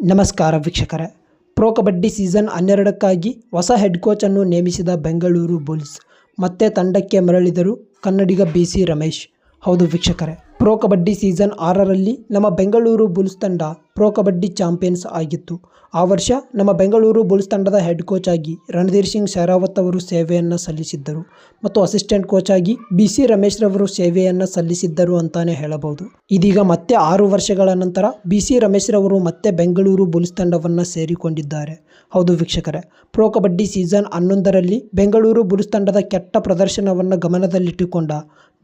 ನಮಸ್ಕಾರ ವೀಕ್ಷಕರೇ. Pro kabaddi season ಹನ್ನೆರಡಕ್ಕಾಗಿ ಹೊಸ ಹೆಡ್ ಕೋಚನ್ನು ನೇಮಿಸಿದ ಬೆಂಗಳೂರು ಬುಲ್ಸ್ ಮತ್ತೆ ತಂಡಕ್ಕೆ ಮರಳಿದರು ಕನ್ನಡಿಗ ಬಿ ಸಿ ರಮೇಶ್. ಹೌದು ವೀಕ್ಷಕರೇ. ಪ್ರೊ ಕಬಡ್ಡಿ ಸೀಸನ್ ಆರರಲ್ಲಿ ನಮ್ಮ ಬೆಂಗಳೂರು ಬುಲ್ಸ್ ತಂಡ ಪ್ರೊ ಕಬಡ್ಡಿ ಚಾಂಪಿಯನ್ಸ್ ಆಗಿತ್ತು. ಆ ವರ್ಷ ನಮ್ಮ ಬೆಂಗಳೂರು ಬುಲ್ಸ್ ತಂಡದ ಹೆಡ್ ಕೋಚ್ ಆಗಿ ರಣಧೀರ್ ಸಿಂಗ್ ಶೆರಾವತ್ ಅವರು ಸೇವೆಯನ್ನು ಸಲ್ಲಿಸಿದ್ದರು ಮತ್ತು ಅಸಿಸ್ಟೆಂಟ್ ಕೋಚ್ ಆಗಿ ಬಿ ಸಿ ರಮೇಶ್ ರವರು ಸೇವೆಯನ್ನು ಸಲ್ಲಿಸಿದ್ದರು ಅಂತಾನೆ ಹೇಳಬಹುದು. ಇದೀಗ ಮತ್ತೆ ಆರು ವರ್ಷಗಳ ನಂತರ ಬಿ ಸಿ ರಮೇಶ್ ರವರು ಮತ್ತೆ ಬೆಂಗಳೂರು ಬುಲ್ಸ್ ತಂಡವನ್ನು ಸೇರಿಕೊಂಡಿದ್ದಾರೆ. ಹೌದು ವೀಕ್ಷಕರೇ, ಪ್ರೊ ಕಬಡ್ಡಿ ಸೀಸನ್ ಹನ್ನೊಂದರಲ್ಲಿ ಬೆಂಗಳೂರು ಬುಲ್ಸ್ ತಂಡದ ಕೆಟ್ಟ ಪ್ರದರ್ಶನವನ್ನು ಗಮನದಲ್ಲಿಟ್ಟುಕೊಂಡ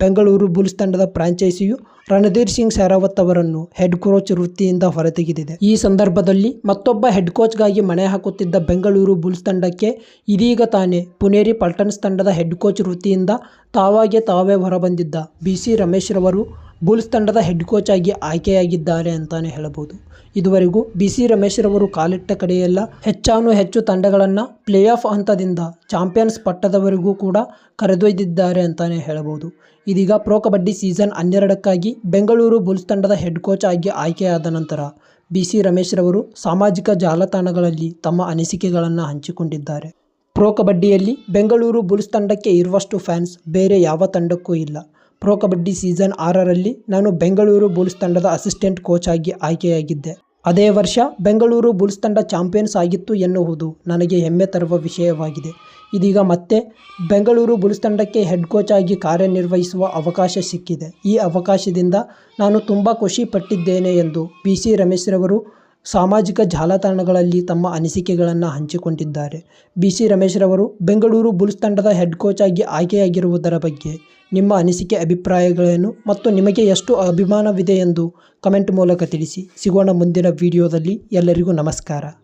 ಬೆಂಗಳೂರು ಬುಲ್ಸ್ ತಂಡದ ಫ್ರಾಂಚೈಸಿಯು ರಣಧೀರ್ ಸಿಂಗ್ ಶೆರಾವತ್ ಅವರನ್ನು ಹೆಡ್ ಕೋಚ್ ವೃತ್ತಿಯಿಂದ ಹೊರತೆಗೆದಿದೆ. ಈ ಸಂದರ್ಭದಲ್ಲಿ ಮತ್ತೊಬ್ಬ ಹೆಡ್ ಕೋಚ್ಗಾಗಿ ಮಣೆ ಹಾಕುತ್ತಿದ್ದ ಬೆಂಗಳೂರು ಬುಲ್ಸ್ ತಂಡಕ್ಕೆ ಇದೀಗ ತಾನೇ ಪುನೇರಿ ಪಲ್ಟನ್ಸ್ ತಂಡದ ಹೆಡ್ ಕೋಚ್ ವೃತ್ತಿಯಿಂದ ತಾವಾಗೆ ತಾವೇ ಹೊರಬಂದಿದ್ದ ಬಿ ಸಿ ರಮೇಶ್ ರವರು ಬುಲ್ಸ್ ತಂಡದ ಹೆಡ್ ಕೋಚ್ ಆಗಿ ಆಯ್ಕೆಯಾಗಿದ್ದಾರೆ ಅಂತಾನೆ ಹೇಳಬಹುದು. ಇದುವರೆಗೂ ಬಿ ಸಿ ರಮೇಶ್ ರವರು ಕಾಲಿಟ್ಟ ಕಡೆಯೆಲ್ಲ ಹೆಚ್ಚಾನು ಹೆಚ್ಚು ತಂಡಗಳನ್ನು ಪ್ಲೇ ಆಫ್ ಹಂತದಿಂದ ಚಾಂಪಿಯನ್ಸ್ ಪಟ್ಟದವರೆಗೂ ಕೂಡ ಕರೆದೊಯ್ದಿದ್ದಾರೆ ಅಂತಾನೆ ಹೇಳಬಹುದು. ಇದೀಗ ಪ್ರೊ ಕಬಡ್ಡಿ ಸೀಸನ್ ಹನ್ನೆರಡಕ್ಕಾಗಿ ಬೆಂಗಳೂರು ಬುಲ್ಸ್ ತಂಡದ ಹೆಡ್ ಕೋಚ್ ಆಗಿ ಆಯ್ಕೆಯಾದ ನಂತರ ಬಿ ಸಿ ರಮೇಶ್ ರವರು ಸಾಮಾಜಿಕ ಜಾಲತಾಣಗಳಲ್ಲಿ ತಮ್ಮ ಅನಿಸಿಕೆಗಳನ್ನು ಹಂಚಿಕೊಂಡಿದ್ದಾರೆ. ಪ್ರೊ ಕಬಡ್ಡಿಯಲ್ಲಿ ಬೆಂಗಳೂರು ಬುಲ್ಸ್ ತಂಡಕ್ಕೆ ಇರುವಷ್ಟು ಫ್ಯಾನ್ಸ್ ಬೇರೆ ಯಾವ ತಂಡಕ್ಕೂ ಇಲ್ಲ. ಪ್ರೊ ಕಬಡ್ಡಿ ಸೀಸನ್ ಆರರಲ್ಲಿ ನಾನು ಬೆಂಗಳೂರು ಬುಲ್ಸ್ ತಂಡದ ಅಸಿಸ್ಟೆಂಟ್ ಕೋಚ್ ಆಗಿ ಆಯ್ಕೆಯಾಗಿದ್ದೆ. ಅದೇ ವರ್ಷ ಬೆಂಗಳೂರು ಬುಲ್ಸ್ ತಂಡ ಚಾಂಪಿಯನ್ಸ್ ಆಗಿತ್ತು ಎನ್ನುವುದು ನನಗೆ ಹೆಮ್ಮೆ ತರುವ ವಿಷಯವಾಗಿದೆ. ಇದೀಗ ಮತ್ತೆ ಬೆಂಗಳೂರು ಬುಲ್ಸ್ ತಂಡಕ್ಕೆ ಹೆಡ್ ಕೋಚ್ ಆಗಿ ಕಾರ್ಯನಿರ್ವಹಿಸುವ ಅವಕಾಶ ಸಿಕ್ಕಿದೆ. ಈ ಅವಕಾಶದಿಂದ ನಾನು ತುಂಬ ಖುಷಿ ಪಟ್ಟಿದ್ದೇನೆ ಎಂದು ಪಿ ಸಿ ರಮೇಶ್ ರವರು ಸಾಮಾಜಿಕ ಜಾಲತಾಣಗಳಲ್ಲಿ ತಮ್ಮ ಅನಿಸಿಕೆಗಳನ್ನು ಹಂಚಿಕೊಂಡಿದ್ದಾರೆ. ಬಿ. ಸಿ. ರಮೇಶ್ ರವರು ಬೆಂಗಳೂರು ಬುಲ್ಸ್ ತಂಡದ ಹೆಡ್ ಕೋಚ್ ಆಗಿ ಆಯ್ಕೆಯಾಗಿರುವುದರ ಬಗ್ಗೆ ನಿಮ್ಮ ಅನಿಸಿಕೆ ಅಭಿಪ್ರಾಯಗಳೇನು ಮತ್ತು ನಿಮಗೆ ಎಷ್ಟು ಅಭಿಮಾನವಿದೆ ಎಂದು ಕಮೆಂಟ್ ಮೂಲಕ ತಿಳಿಸಿ. ಸಿಗೋಣ ಮುಂದಿನ ವಿಡಿಯೋದಲ್ಲಿ ಎಲ್ಲರಿಗೂ ನಮಸ್ಕಾರ.